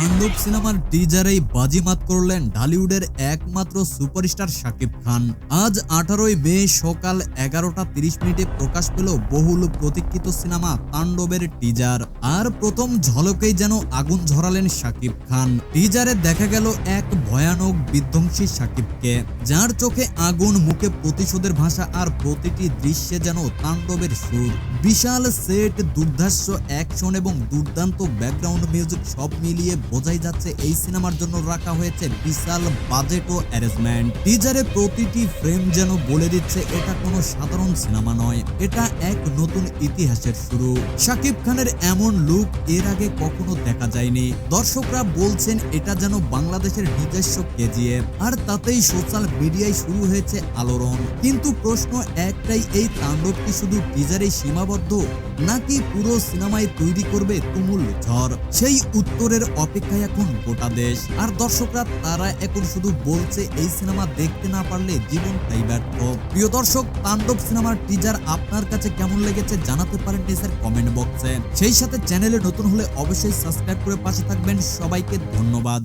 তাণ্ডব সিনেমার টিজারেই বাজিমাত করলেন ঢালিউডের একমাত্র সুপারস্টার শাকিব খান। আজ আঠারোই মে সকাল এগারোটা তিরিশ মিনিটে প্রকাশ পেল বহুল প্রতীক্ষিত সিনেমা তাণ্ডবের টিজার আর প্রথম ঝলকেই যেন আগুন ঝরালেন শাকিব খান। টিজারে দেখা গেল এক ভয়ানক বিধ্বংসী শাকিবকে, যার চোখে আগুন, মুখে প্রতিশোধের ভাষা আর প্রতিটি দৃশ্যে যেন তাণ্ডবের সুর। বিশাল সেট দুর্ধর্ষ অ্যাকশন এবং দুর্দান্ত ব্যাকগ্রাউন্ড মিউজিক সব মিলিয়ে বোঝাই যাচ্ছে এই সিনেমার জন্য রাখা হয়েছে বিশাল বাজেট ও অ্যারেঞ্জমেন্ট টিজারে প্রতিটি ফ্রেম যেন বলে দিচ্ছে, এটা কোনো সাধারণ সিনেমা নয়, এটা এক নতুন ইতিহাসের শুরু। শাকিব খানের এমন লুক এর আগে কখনো দেখা যায়নি। দর্শকরা বলছেন এটা যেন বাংলাদেশের নিজস্ব কেজিএফ, আর তাতেই সোশ্যাল মিডিয়ায় শুরু হয়েছে আলোড়ন। কিন্তু প্রশ্ন একটাই, এই তাণ্ডব কি শুধু টিজারেই সীমাবদ্ধ? নাকি পুরো সিনেমায় তৈরি করবে তুমুল ঝড়? সেই উত্তরের অপেক্ষায় এখন গোটা দেশ। আর দর্শকরা তারা এখন শুধু বলছে, এই সিনেমা দেখতে না পারলে জীবনটাই ব্যর্থ। প্রিয় দর্শক, তাণ্ডব সিনেমার টিজার আপনার কাছে কেমন লেগেছে জানাতে পারেন নিচের কমেন্ট বক্সে সেই সাথে চ্যানেলে নতুন হলে অবশ্যই সাবস্ক্রাইব করে পাশে থাকবেন। সবাইকে ধন্যবাদ।